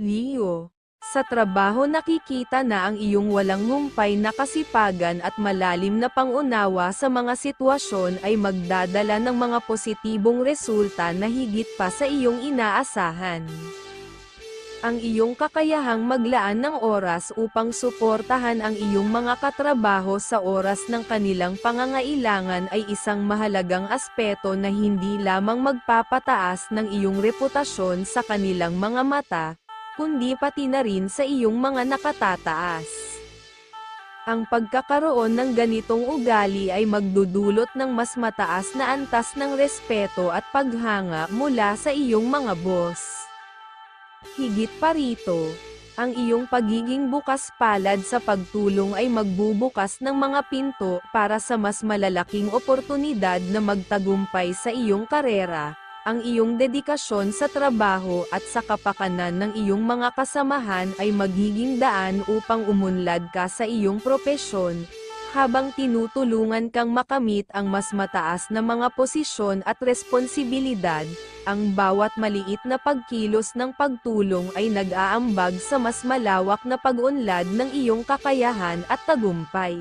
Leo, sa trabaho nakikita na ang iyong walang humpay na kasipagan at malalim na pangunawa sa mga sitwasyon ay magdadala ng mga positibong resulta na higit pa sa iyong inaasahan. Ang iyong kakayahang maglaan ng oras upang suportahan ang iyong mga katrabaho sa oras ng kanilang pangangailangan ay isang mahalagang aspeto na hindi lamang magpapataas ng iyong reputasyon sa kanilang mga mata, kundi pati na rin sa iyong mga nakatataas. Ang pagkakaroon ng ganitong ugali ay magdudulot ng mas mataas na antas ng respeto at paghanga mula sa iyong mga boss. Higit pa rito, ang iyong pagiging bukas palad sa pagtulong ay magbubukas ng mga pinto para sa mas malalaking oportunidad na magtagumpay sa iyong karera. Ang iyong dedikasyon sa trabaho at sa kapakanan ng iyong mga kasamahan ay magiging daan upang umunlad ka sa iyong propesyon, habang tinutulungan kang makamit ang mas mataas na mga posisyon at responsibilidad, ang bawat maliit na pagkilos ng pagtulong ay nag-aambag sa mas malawak na pag-unlad ng iyong kakayahan at tagumpay.